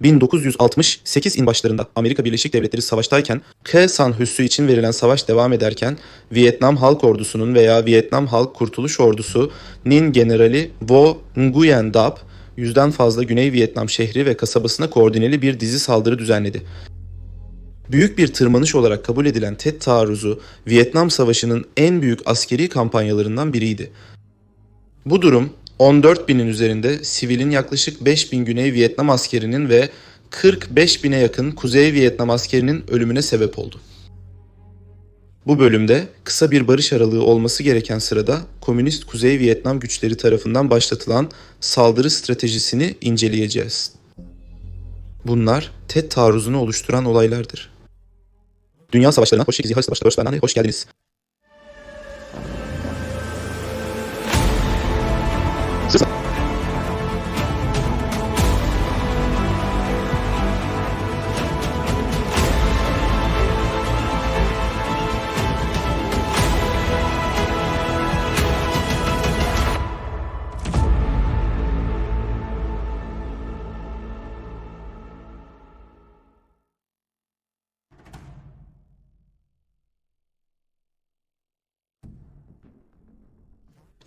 1968 in başlarında Amerika Birleşik Devletleri savaştayken Khe San Hüssü için verilen savaş devam ederken Vietnam Halk Ordusu'nun veya Vietnam Halk Kurtuluş Ordusu Nin Generali Vo Nguyen Dap yüzden fazla Güney Vietnam şehri ve kasabasına koordineli bir dizi saldırı düzenledi. Büyük bir tırmanış olarak kabul edilen Tet taarruzu Vietnam Savaşı'nın en büyük askeri kampanyalarından biriydi. Bu durum 14 binin üzerinde sivilin yaklaşık 5 bin Güney Vietnam askerinin ve 45 bine yakın Kuzey Vietnam askerinin ölümüne sebep oldu. Bu bölümde kısa bir barış aralığı olması gereken sırada Komünist Kuzey Vietnam güçleri tarafından başlatılan saldırı stratejisini inceleyeceğiz. Bunlar Tet taarruzunu oluşturan olaylardır. Dünya savaşlarına hoş. Savaşlarına hoş geldiniz.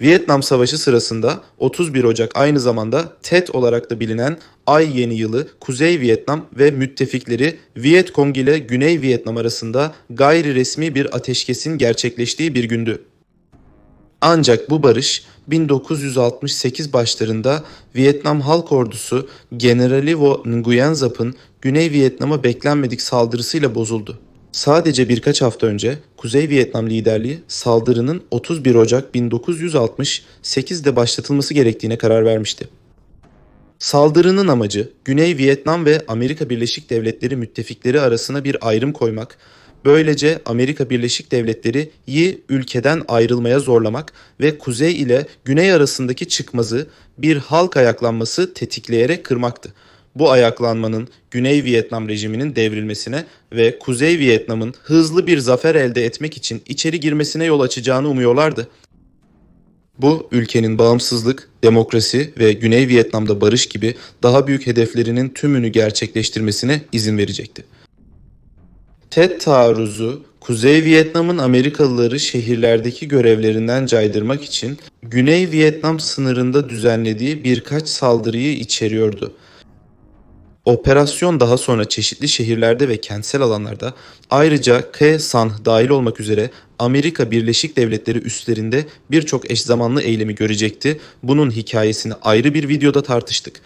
Vietnam Savaşı sırasında 31 Ocak aynı zamanda Tet olarak da bilinen Ay Yeni Yılı Kuzey Vietnam ve müttefikleri Viet Cong ile Güney Vietnam arasında gayri resmi bir ateşkesin gerçekleştiği bir gündü. Ancak bu barış 1968 başlarında Vietnam Halk Ordusu Generali Vo Nguyen Zap'ın Güney Vietnam'a beklenmedik saldırısıyla bozuldu. Sadece birkaç hafta önce Kuzey Vietnam liderliği saldırının 31 Ocak 1968'de başlatılması gerektiğine karar vermişti. Saldırının amacı Güney Vietnam ve Amerika Birleşik Devletleri müttefikleri arasına bir ayrım koymak, böylece Amerika Birleşik Devletleri'yi ülkeden ayrılmaya zorlamak ve Kuzey ile Güney arasındaki çıkmazı bir halk ayaklanması tetikleyerek kırmaktı. Bu ayaklanmanın Güney Vietnam rejiminin devrilmesine ve Kuzey Vietnam'ın hızlı bir zafer elde etmek için içeri girmesine yol açacağını umuyorlardı. Bu ülkenin bağımsızlık, demokrasi ve Güney Vietnam'da barış gibi daha büyük hedeflerinin tümünü gerçekleştirmesine izin verecekti. Tet taarruzu Kuzey Vietnam'ın Amerikalıları şehirlerdeki görevlerinden caydırmak için Güney Vietnam sınırında düzenlediği birkaç saldırıyı içeriyordu. Operasyon daha sonra çeşitli şehirlerde ve kentsel alanlarda ayrıca Khe San dahil olmak üzere Amerika Birleşik Devletleri üstlerinde birçok eş zamanlı eylemi görecekti. Bunun hikayesini ayrı bir videoda tartıştık.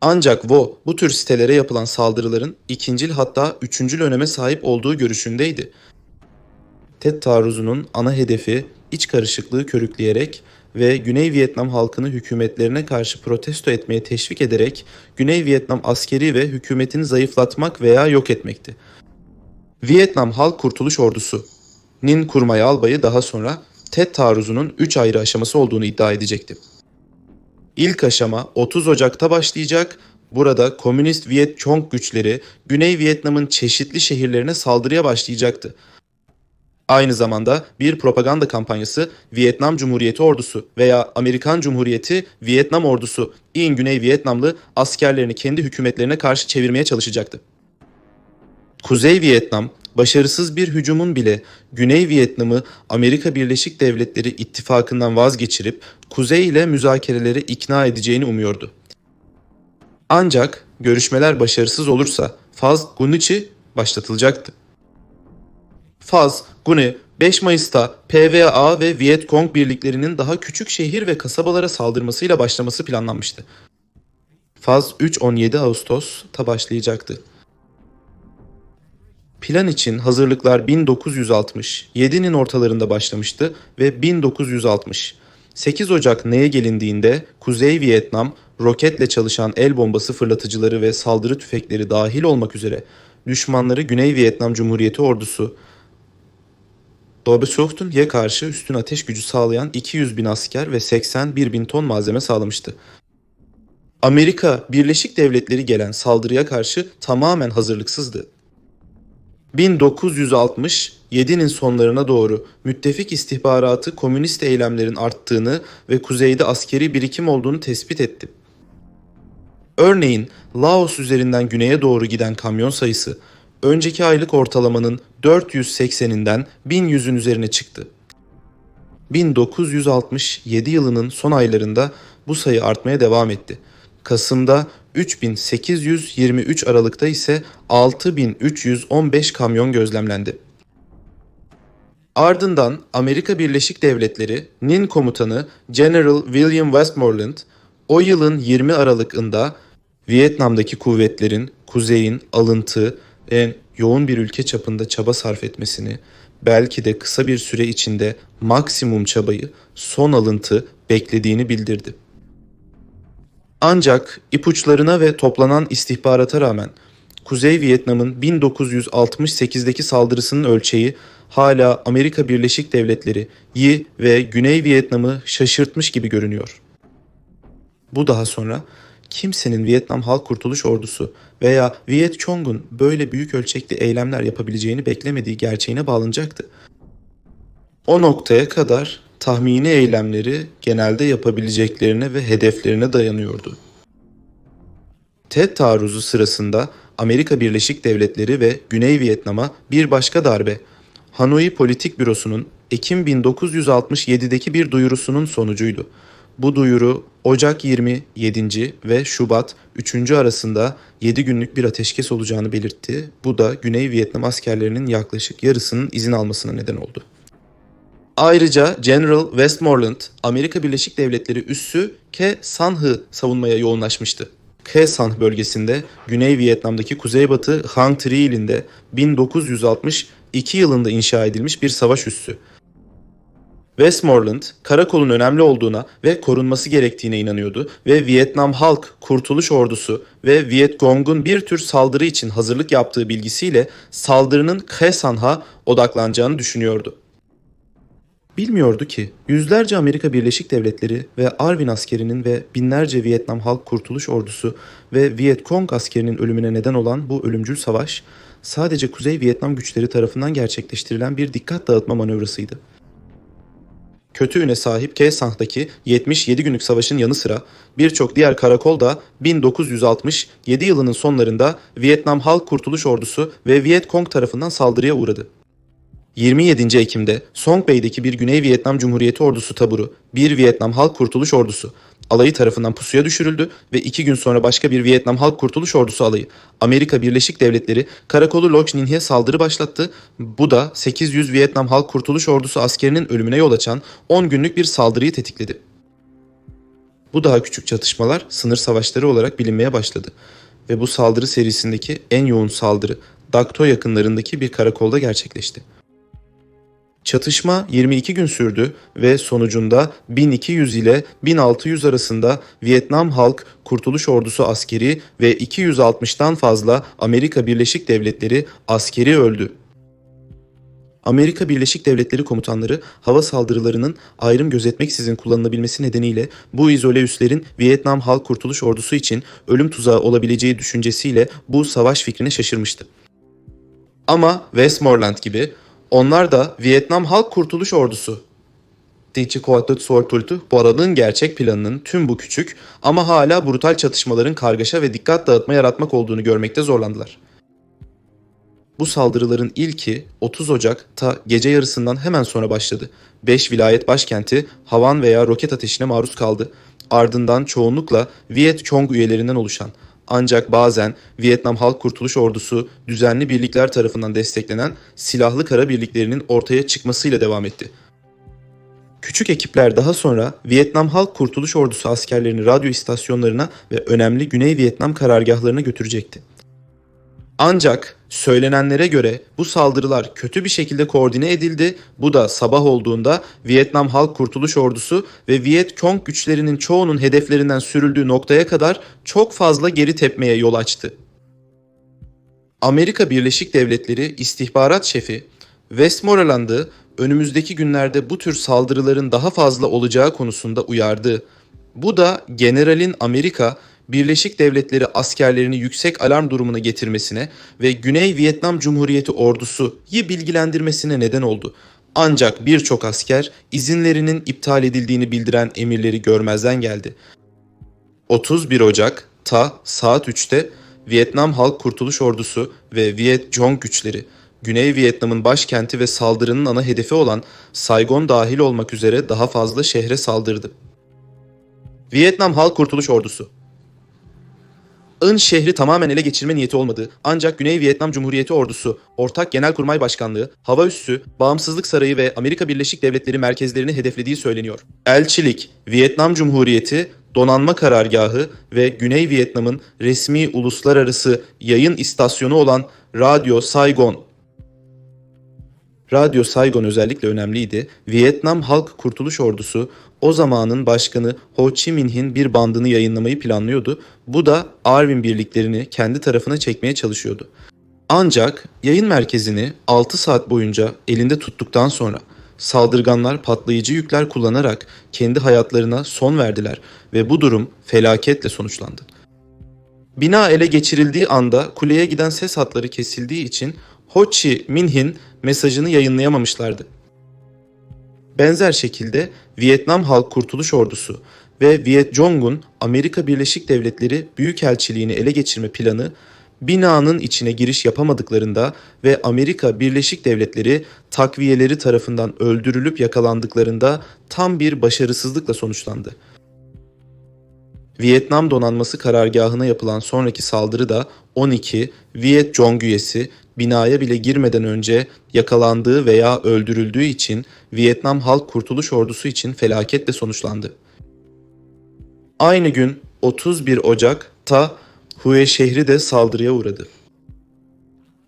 Ancak Vo bu tür sitelere yapılan saldırıların ikincil hatta üçüncül öneme sahip olduğu görüşündeydi. Tet taarruzunun ana hedefi iç karışıklığı körükleyerek ve Güney Vietnam halkını hükümetlerine karşı protesto etmeye teşvik ederek Güney Vietnam askeri ve hükümetini zayıflatmak veya yok etmekti. Vietnam Halk Kurtuluş Ordusu Nin Kurmay Albayı daha sonra Tet taarruzunun 3 ayrı aşaması olduğunu iddia edecekti. İlk aşama 30 Ocak'ta başlayacak. Burada Komünist Viet Cong güçleri Güney Vietnam'ın çeşitli şehirlerine saldırıya başlayacaktı. Aynı zamanda bir propaganda kampanyası Vietnam Cumhuriyeti Ordusu veya Amerikan Cumhuriyeti Vietnam Ordusu İn Güney Vietnamlı askerlerini kendi hükümetlerine karşı çevirmeye çalışacaktı. Kuzey Vietnam başarısız bir hücumun bile Güney Vietnam'ı Amerika Birleşik Devletleri ittifakından vazgeçirip Kuzey ile müzakereleri ikna edeceğini umuyordu. Ancak görüşmeler başarısız olursa Faz Gunichi başlatılacaktı. Faz, Gune, 5 Mayıs'ta PVA ve Viet Cong birliklerinin daha küçük şehir ve kasabalara saldırmasıyla başlaması planlanmıştı. Faz 3-17 Ağustos'ta başlayacaktı. Plan için hazırlıklar 1967'nin ortalarında başlamıştı ve 1960. 8 Ocak neye gelindiğinde Kuzey Vietnam roketle çalışan el bombası fırlatıcıları ve saldırı tüfekleri dahil olmak üzere düşmanları Güney Vietnam Cumhuriyeti ordusu Dobeshoft'un karşı üstün ateş gücü sağlayan 200 bin asker ve 81 bin ton malzeme sağlamıştı. Amerika Birleşik Devletleri gelen saldırıya karşı tamamen hazırlıksızdı. 1967'nin sonlarına doğru müttefik istihbaratı komünist eylemlerin arttığını ve kuzeyde askeri birikim olduğunu tespit etti. Örneğin Laos üzerinden güneye doğru giden kamyon sayısı önceki aylık ortalamanın 480'inden 1100'ün üzerine çıktı. 1967 yılının son aylarında bu sayı artmaya devam etti. Kasım'da 3823 Aralık'ta ise 6315 kamyon gözlemlendi. Ardından Amerika Birleşik Devletleri'nin komutanı General William Westmoreland o yılın 20 Aralık'ında Vietnam'daki kuvvetlerin kuzeyin alıntı en yoğun bir ülke çapında çaba sarf etmesini, belki de kısa bir süre içinde maksimum çabayı son alıntı beklediğini bildirdi. Ancak ipuçlarına ve toplanan istihbarata rağmen Kuzey Vietnam'ın 1968'deki saldırısının ölçeği hala Amerika Birleşik Devletleri, Yi ve Güney Vietnam'ı şaşırtmış gibi görünüyor. Bu daha sonra kimsenin Vietnam Halk Kurtuluş Ordusu veya Viet Cong'un böyle büyük ölçekli eylemler yapabileceğini beklemediği gerçeğine bağlanacaktı. O noktaya kadar tahmini eylemleri genelde yapabileceklerine ve hedeflerine dayanıyordu. TED taarruzu sırasında Amerika Birleşik Devletleri ve Güney Vietnam'a bir başka darbe, Hanoi Politik Bürosu'nun Ekim 1967'deki bir duyurusunun sonucuydu. Bu duyuru Ocak 27. ve Şubat 3. arasında 7 günlük bir ateşkes olacağını belirtti. Bu da Güney Vietnam askerlerinin yaklaşık yarısının izin almasına neden oldu. Ayrıca General Westmoreland, Amerika Birleşik Devletleri üssü Ke Sanh'ı savunmaya yoğunlaşmıştı. Ke San bölgesinde Güney Vietnam'daki kuzeybatı Hang Tri ilinde 1962 yılında inşa edilmiş bir savaş üssü. Westmoreland, karakolun önemli olduğuna ve korunması gerektiğine inanıyordu ve Vietnam Halk Kurtuluş Ordusu ve Viet Cong'un bir tür saldırı için hazırlık yaptığı bilgisiyle saldırının Khe Sanh'a odaklanacağını düşünüyordu. Bilmiyordu ki yüzlerce Amerika Birleşik Devletleri ve Arvin askerinin ve binlerce Vietnam Halk Kurtuluş Ordusu ve Viet Cong askerinin ölümüne neden olan bu ölümcül savaş sadece Kuzey Vietnam güçleri tarafından gerçekleştirilen bir dikkat dağıtma manevrasıydı. Kötü üne sahip Keesang'daki 77 günlük savaşın yanı sıra birçok diğer karakol da 1967 yılının sonlarında Vietnam Halk Kurtuluş Ordusu ve Viet Cong tarafından saldırıya uğradı. 27. Ekim'de Song Bay'deki bir Güney Vietnam Cumhuriyeti ordusu taburu, bir Vietnam Halk Kurtuluş Ordusu, alayı tarafından pusuya düşürüldü ve iki gün sonra başka bir Vietnam Halk Kurtuluş Ordusu alayı, Amerika Birleşik Devletleri karakolu Loch Ninh'e saldırı başlattı. Bu da 800 Vietnam Halk Kurtuluş Ordusu askerinin ölümüne yol açan 10 günlük bir saldırıyı tetikledi. Bu daha küçük çatışmalar sınır savaşları olarak bilinmeye başladı ve bu saldırı serisindeki en yoğun saldırı Dakto yakınlarındaki bir karakolda gerçekleşti. Çatışma 22 gün sürdü ve sonucunda 1200 ile 1600 arasında Vietnam Halk Kurtuluş Ordusu askeri ve 260'tan fazla Amerika Birleşik Devletleri askeri öldü. Amerika Birleşik Devletleri komutanları hava saldırılarının ayrım gözetmeksizin kullanılabilmesi nedeniyle bu izole üslerin Vietnam Halk Kurtuluş Ordusu için ölüm tuzağı olabileceği düşüncesiyle bu savaş fikrine şaşırmıştı. Ama Westmoreland gibi onlar da Vietnam Halk Kurtuluş Ordusu. Dici Kuatut Sortultu, bu aralığın gerçek planının tüm bu küçük ama hala brutal çatışmaların kargaşa ve dikkat dağıtma yaratmak olduğunu görmekte zorlandılar. Bu saldırıların ilki 30 Ocak ta gece yarısından hemen sonra başladı. 5 vilayet başkenti havan veya roket ateşine maruz kaldı. Ardından çoğunlukla Viet Cong üyelerinden oluşan ancak bazen Vietnam Halk Kurtuluş Ordusu düzenli birlikler tarafından desteklenen silahlı kara birliklerinin ortaya çıkmasıyla devam etti. Küçük ekipler daha sonra Vietnam Halk Kurtuluş Ordusu askerlerini radyo istasyonlarına ve önemli Güney Vietnam karargahlarına götürecekti. Ancak söylenenlere göre bu saldırılar kötü bir şekilde koordine edildi. Bu da sabah olduğunda Vietnam Halk Kurtuluş Ordusu ve Viet Cong güçlerinin çoğunun hedeflerinden sürüldüğü noktaya kadar çok fazla geri tepmeye yol açtı. Amerika Birleşik Devletleri istihbarat şefi Westmoreland'ı önümüzdeki günlerde bu tür saldırıların daha fazla olacağı konusunda uyardı. Bu da generalin Amerika Birleşik Devletleri askerlerini yüksek alarm durumuna getirmesine ve Güney Vietnam Cumhuriyeti ordusu yi bilgilendirmesine neden oldu. Ancak birçok asker izinlerinin iptal edildiğini bildiren emirleri görmezden geldi. 31 Ocak ta saat 3'te Vietnam Halk Kurtuluş Ordusu ve Viet Cong güçleri Güney Vietnam'ın başkenti ve saldırının ana hedefi olan Saigon dahil olmak üzere daha fazla şehre saldırdı. Vietnam Halk Kurtuluş Ordusu In şehri tamamen ele geçirme niyeti olmadığı ancak Güney Vietnam Cumhuriyeti Ordusu, Ortak Genelkurmay Başkanlığı, Hava Üssü, Bağımsızlık Sarayı ve Amerika Birleşik Devletleri merkezlerini hedeflediği söyleniyor. Elçilik, Vietnam Cumhuriyeti, Donanma Karargahı ve Güney Vietnam'ın resmi uluslararası yayın istasyonu olan Radyo Saigon Radyo Saigon özellikle önemliydi. Vietnam Halk Kurtuluş Ordusu o zamanın başkanı Ho Chi Minh'in bir bandını yayınlamayı planlıyordu. Bu da Arvin birliklerini kendi tarafına çekmeye çalışıyordu. Ancak yayın merkezini 6 saat boyunca elinde tuttuktan sonra saldırganlar patlayıcı yükler kullanarak kendi hayatlarına son verdiler ve bu durum felaketle sonuçlandı. Bina ele geçirildiği anda kuleye giden ses hatları kesildiği için Ho Chi Minh'in mesajını yayınlayamamışlardı. Benzer şekilde Vietnam Halk Kurtuluş Ordusu ve Viet Cong'un Amerika Birleşik Devletleri Büyükelçiliğini ele geçirme planı binanın içine giriş yapamadıklarında ve Amerika Birleşik Devletleri takviyeleri tarafından öldürülüp yakalandıklarında tam bir başarısızlıkla sonuçlandı. Vietnam donanması karargahına yapılan sonraki saldırı da 12 Viet Cong üyesi binaya bile girmeden önce yakalandığı veya öldürüldüğü için Vietnam Halk Kurtuluş Ordusu için felaketle sonuçlandı. Aynı gün 31 Ocak ta Hue şehri de saldırıya uğradı.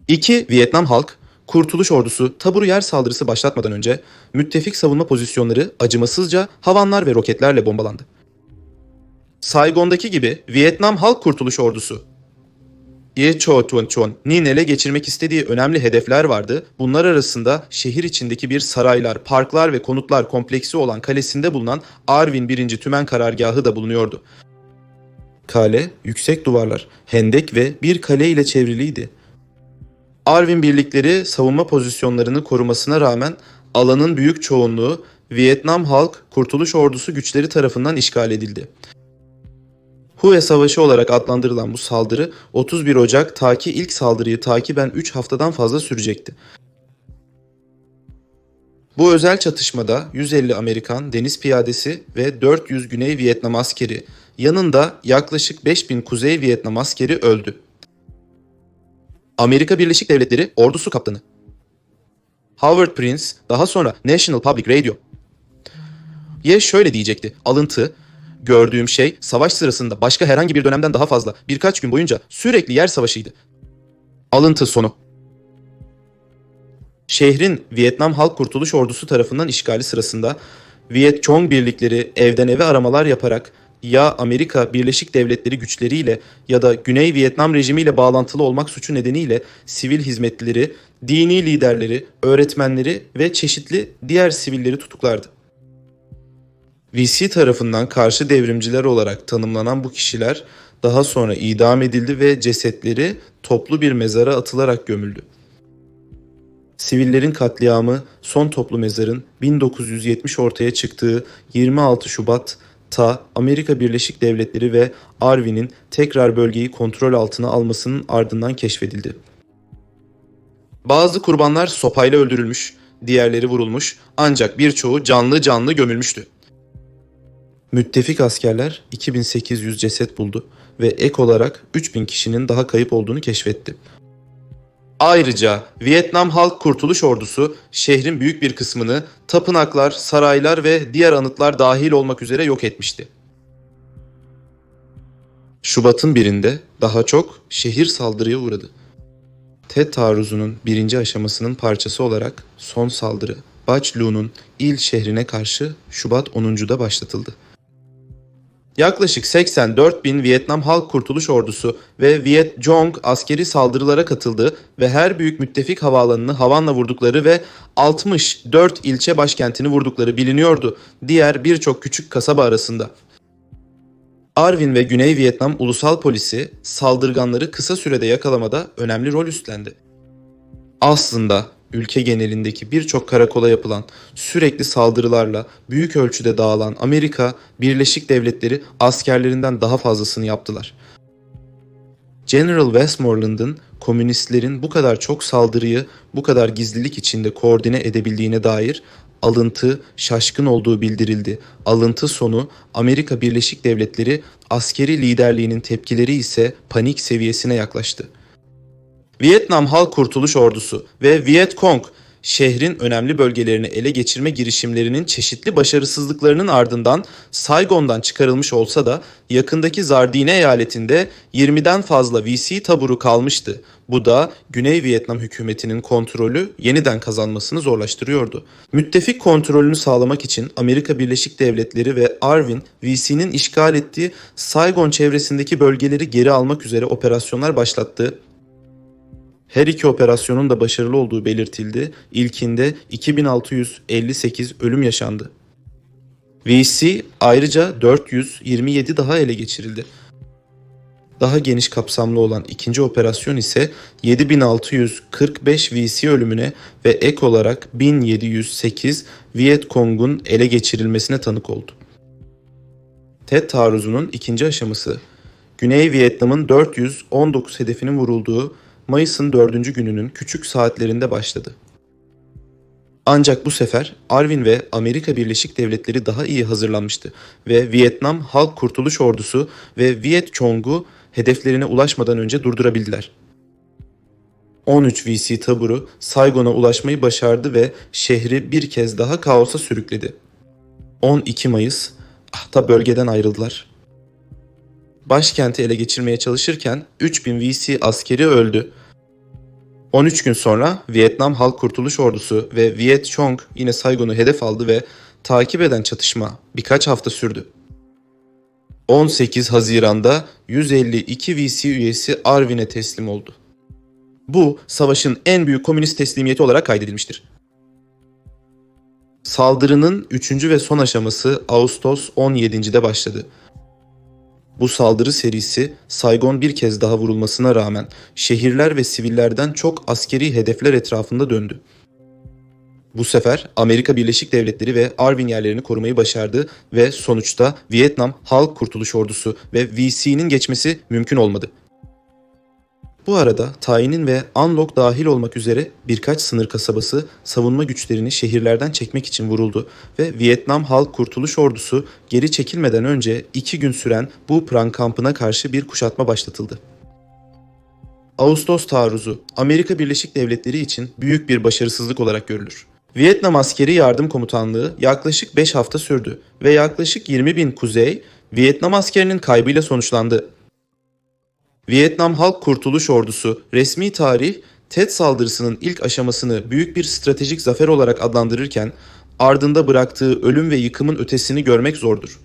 İki Vietnam Halk Kurtuluş Ordusu taburu yer saldırısı başlatmadan önce müttefik savunma pozisyonları acımasızca havanlar ve roketlerle bombalandı. Saigon'daki gibi Vietnam Halk Kurtuluş Ordusu Ye Cho Chon Nin ele geçirmek istediği önemli hedefler vardı. Bunlar arasında şehir içindeki bir saraylar, parklar ve konutlar kompleksi olan kalesinde bulunan Arvin 1. Tümen Karargahı da bulunuyordu. Kale, yüksek duvarlar, hendek ve bir kale ile çevriliydi. Arvin birlikleri savunma pozisyonlarını korumasına rağmen alanın büyük çoğunluğu Vietnam Halk Kurtuluş Ordusu güçleri tarafından işgal edildi. Hue Savaşı olarak adlandırılan bu saldırı 31 Ocak ta ki ilk saldırıyı takiben 3 haftadan fazla sürecekti. Bu özel çatışmada 150 Amerikan deniz piyadesi ve 400 Güney Vietnam askeri, yanında yaklaşık 5000 Kuzey Vietnam askeri öldü. Amerika Birleşik Devletleri ordusu kaptanı Howard Prince daha sonra National Public Radio Ye şöyle diyecekti. Alıntı Gördüğüm şey savaş sırasında başka herhangi bir dönemden daha fazla birkaç gün boyunca sürekli yer savaşıydı. Alıntı sonu. Şehrin Vietnam Halk Kurtuluş Ordusu tarafından işgali sırasında Viet Cong birlikleri evden eve aramalar yaparak ya Amerika Birleşik Devletleri güçleriyle ya da Güney Vietnam rejimiyle bağlantılı olmak suçu nedeniyle sivil hizmetlileri, dini liderleri, öğretmenleri ve çeşitli diğer sivilleri tutuklardı. VC tarafından karşı devrimciler olarak tanımlanan bu kişiler daha sonra idam edildi ve cesetleri toplu bir mezara atılarak gömüldü. Sivillerin katliamı son toplu mezarın 1970 ortaya çıktığı 26 Şubat ta Amerika Birleşik Devletleri ve Arvin'in tekrar bölgeyi kontrol altına almasının ardından keşfedildi. Bazı kurbanlar sopayla öldürülmüş, diğerleri vurulmuş ancak birçoğu canlı canlı gömülmüştü. Müttefik askerler 2800 ceset buldu ve ek olarak 3000 kişinin daha kayıp olduğunu keşfetti. Ayrıca Vietnam Halk Kurtuluş Ordusu şehrin büyük bir kısmını tapınaklar, saraylar ve diğer anıtlar dahil olmak üzere yok etmişti. Şubat'ın birinde daha çok şehir saldırıya uğradı. Tet taarruzunun birinci aşamasının parçası olarak son saldırı Bac Lu'nun il şehrine karşı Şubat 10'da başlatıldı. Yaklaşık 84 bin Vietnam Halk Kurtuluş Ordusu ve Viet Cong askeri saldırılara katıldı ve her büyük müttefik havaalanını havanla vurdukları ve 64 ilçe başkentini vurdukları biliniyordu diğer birçok küçük kasaba arasında. Arvin ve Güney Vietnam Ulusal Polisi saldırganları kısa sürede yakalamada önemli rol üstlendi. Aslında ülke genelindeki birçok karakola yapılan sürekli saldırılarla büyük ölçüde dağılan Amerika Birleşik Devletleri askerlerinden daha fazlasını yaptılar. General Westmoreland'ın komünistlerin bu kadar çok saldırıyı bu kadar gizlilik içinde koordine edebildiğine dair alıntı şaşkın olduğu bildirildi. Alıntı sonu Amerika Birleşik Devletleri askeri liderliğinin tepkileri ise panik seviyesine yaklaştı. Vietnam Halk Kurtuluş Ordusu ve Viet Cong şehrin önemli bölgelerini ele geçirme girişimlerinin çeşitli başarısızlıklarının ardından Saigon'dan çıkarılmış olsa da yakındaki Zardine eyaletinde 20'den fazla VC taburu kalmıştı. Bu da Güney Vietnam hükümetinin kontrolü yeniden kazanmasını zorlaştırıyordu. Müttefik kontrolünü sağlamak için Amerika Birleşik Devletleri ve Arvin, VC'nin işgal ettiği Saigon çevresindeki bölgeleri geri almak üzere operasyonlar başlattı her iki operasyonun da başarılı olduğu belirtildi. İlkinde 2658 ölüm yaşandı. VC ayrıca 427 daha ele geçirildi. Daha geniş kapsamlı olan ikinci operasyon ise 7645 VC ölümüne ve ek olarak 1708 Viet Cong'un ele geçirilmesine tanık oldu. TED taarruzunun ikinci aşaması Güney Vietnam'ın 419 hedefinin vurulduğu Mayıs'ın dördüncü gününün küçük saatlerinde başladı. Ancak bu sefer Arvin ve Amerika Birleşik Devletleri daha iyi hazırlanmıştı ve Vietnam Halk Kurtuluş Ordusu ve Viet Cong'u hedeflerine ulaşmadan önce durdurabildiler. 13 VC taburu Saigon'a ulaşmayı başardı ve şehri bir kez daha kaosa sürükledi. 12 Mayıs, ah da bölgeden ayrıldılar. Başkenti ele geçirmeye çalışırken 3000 VC askeri öldü 13 gün sonra Vietnam Halk Kurtuluş Ordusu ve Viet Cong yine Saigon'u hedef aldı ve takip eden çatışma birkaç hafta sürdü. 18 Haziran'da 152 VC üyesi Arvin'e teslim oldu. Bu savaşın en büyük komünist teslimiyeti olarak kaydedilmiştir. Saldırının 3. ve son aşaması Ağustos 17'de başladı. Bu saldırı serisi Saigon bir kez daha vurulmasına rağmen şehirler ve sivillerden çok askeri hedefler etrafında döndü. Bu sefer Amerika Birleşik Devletleri ve Arvin yerlerini korumayı başardı ve sonuçta Vietnam Halk Kurtuluş Ordusu ve VC'nin geçmesi mümkün olmadı. Bu arada tayinin ve Anlok dahil olmak üzere birkaç sınır kasabası savunma güçlerini şehirlerden çekmek için vuruldu ve Vietnam Halk Kurtuluş Ordusu geri çekilmeden önce iki gün süren bu Prang kampına karşı bir kuşatma başlatıldı. Ağustos taarruzu Amerika Birleşik Devletleri için büyük bir başarısızlık olarak görülür. Vietnam Askeri Yardım Komutanlığı yaklaşık 5 hafta sürdü ve yaklaşık 20 bin kuzey Vietnam askerinin kaybıyla sonuçlandı. Vietnam Halk Kurtuluş Ordusu resmi tarih TED saldırısının ilk aşamasını büyük bir stratejik zafer olarak adlandırırken ardında bıraktığı ölüm ve yıkımın ötesini görmek zordur.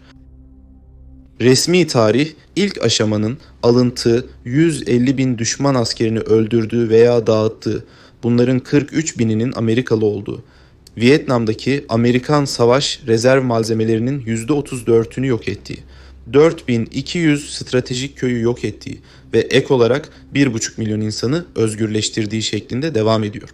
Resmi tarih ilk aşamanın alıntı 150 bin düşman askerini öldürdüğü veya dağıttığı, bunların 43 bininin Amerikalı olduğu, Vietnam'daki Amerikan savaş rezerv malzemelerinin %34'ünü yok ettiği, 4200 stratejik köyü yok ettiği ve ek olarak 1,5 milyon insanı özgürleştirdiği şeklinde devam ediyor.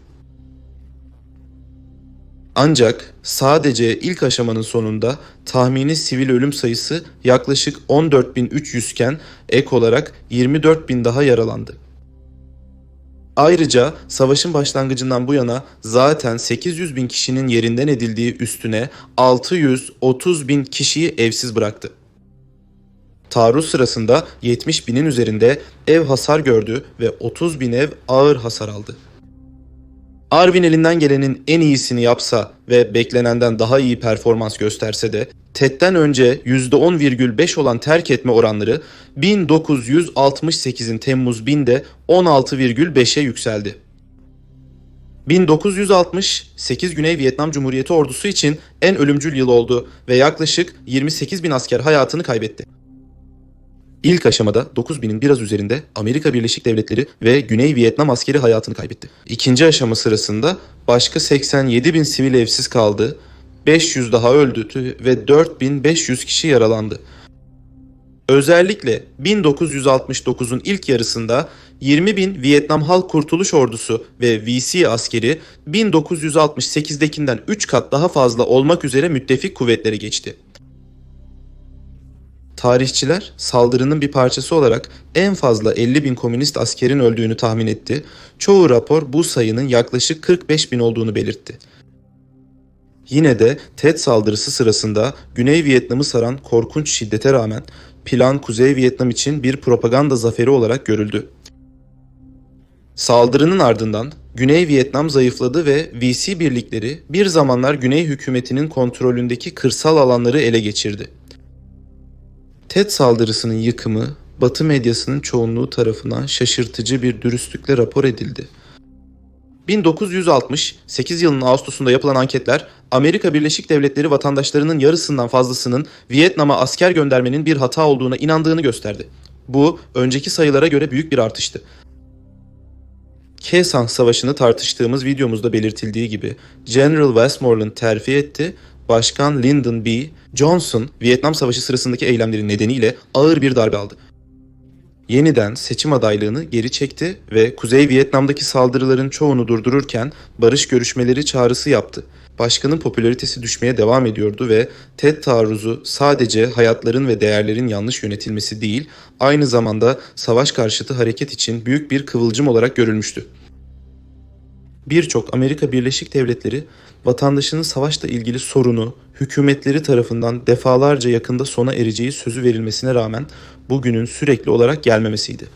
Ancak sadece ilk aşamanın sonunda tahmini sivil ölüm sayısı yaklaşık 14.300 iken ek olarak 24.000 daha yaralandı. Ayrıca savaşın başlangıcından bu yana zaten 800 bin kişinin yerinden edildiği üstüne 630 bin kişiyi evsiz bıraktı. Taarruz sırasında 70 binin üzerinde ev hasar gördü ve 30 bin ev ağır hasar aldı. Arvin elinden gelenin en iyisini yapsa ve beklenenden daha iyi performans gösterse de TED'den önce %10,5 olan terk etme oranları 1968'in Temmuz 1000'de 16,5'e yükseldi. 1960 8 Güney Vietnam Cumhuriyeti ordusu için en ölümcül yıl oldu ve yaklaşık 28 bin asker hayatını kaybetti. İlk aşamada 9000'in biraz üzerinde Amerika Birleşik Devletleri ve Güney Vietnam askeri hayatını kaybetti. İkinci aşama sırasında başka 87 bin sivil evsiz kaldı, 500 daha öldü ve 4500 kişi yaralandı. Özellikle 1969'un ilk yarısında 20 bin Vietnam Halk Kurtuluş Ordusu ve VC askeri 1968'dekinden 3 kat daha fazla olmak üzere müttefik kuvvetlere geçti. Tarihçiler saldırının bir parçası olarak en fazla 50 bin komünist askerin öldüğünü tahmin etti. Çoğu rapor bu sayının yaklaşık 45 bin olduğunu belirtti. Yine de TED saldırısı sırasında Güney Vietnam'ı saran korkunç şiddete rağmen plan Kuzey Vietnam için bir propaganda zaferi olarak görüldü. Saldırının ardından Güney Vietnam zayıfladı ve VC birlikleri bir zamanlar Güney hükümetinin kontrolündeki kırsal alanları ele geçirdi. TED saldırısının yıkımı Batı medyasının çoğunluğu tarafından şaşırtıcı bir dürüstlükle rapor edildi. 1968 yılının Ağustos'unda yapılan anketler Amerika Birleşik Devletleri vatandaşlarının yarısından fazlasının Vietnam'a asker göndermenin bir hata olduğuna inandığını gösterdi. Bu önceki sayılara göre büyük bir artıştı. Kesan Savaşı'nı tartıştığımız videomuzda belirtildiği gibi General Westmoreland terfi etti, Başkan Lyndon B. Johnson Vietnam Savaşı sırasındaki eylemleri nedeniyle ağır bir darbe aldı. Yeniden seçim adaylığını geri çekti ve Kuzey Vietnam'daki saldırıların çoğunu durdururken barış görüşmeleri çağrısı yaptı. Başkanın popülaritesi düşmeye devam ediyordu ve TED taarruzu sadece hayatların ve değerlerin yanlış yönetilmesi değil, aynı zamanda savaş karşıtı hareket için büyük bir kıvılcım olarak görülmüştü. Birçok Amerika Birleşik Devletleri vatandaşının savaşla ilgili sorunu hükümetleri tarafından defalarca yakında sona ereceği sözü verilmesine rağmen bugünün sürekli olarak gelmemesiydi.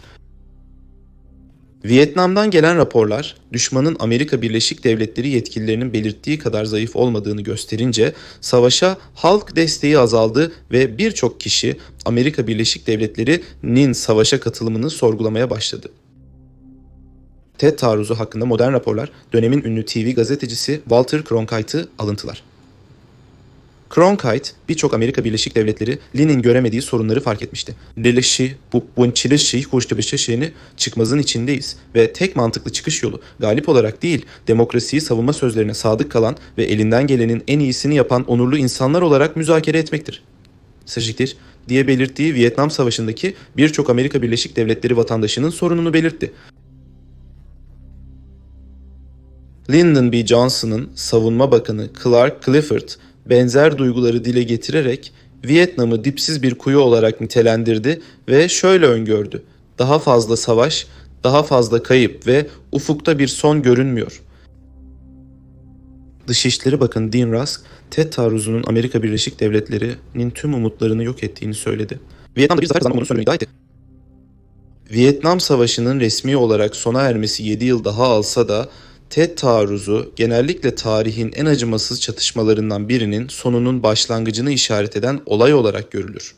Vietnam'dan gelen raporlar düşmanın Amerika Birleşik Devletleri yetkililerinin belirttiği kadar zayıf olmadığını gösterince savaşa halk desteği azaldı ve birçok kişi Amerika Birleşik Devletleri'nin savaşa katılımını sorgulamaya başladı. TED taarruzu hakkında modern raporlar dönemin ünlü TV gazetecisi Walter Cronkite'ı alıntılar. Cronkite birçok Amerika Birleşik Devletleri Lee'nin göremediği sorunları fark etmişti. Leleşi, bu bunçileşi, şeyini çıkmazın içindeyiz ve tek mantıklı çıkış yolu galip olarak değil, demokrasiyi savunma sözlerine sadık kalan ve elinden gelenin en iyisini yapan onurlu insanlar olarak müzakere etmektir. Sıcıktır diye belirttiği Vietnam Savaşı'ndaki birçok Amerika Birleşik Devletleri vatandaşının sorununu belirtti. Lyndon B. Johnson'ın savunma bakanı Clark Clifford benzer duyguları dile getirerek Vietnam'ı dipsiz bir kuyu olarak nitelendirdi ve şöyle öngördü. Daha fazla savaş, daha fazla kayıp ve ufukta bir son görünmüyor. Dışişleri Bakanı Dean Rusk, TED taarruzunun Amerika Birleşik Devletleri'nin tüm umutlarını yok ettiğini söyledi. Vietnam'da bir zafer kazanma olduğunu iddia etti. Vietnam Savaşı'nın resmi olarak sona ermesi 7 yıl daha alsa da TED taarruzu genellikle tarihin en acımasız çatışmalarından birinin sonunun başlangıcını işaret eden olay olarak görülür.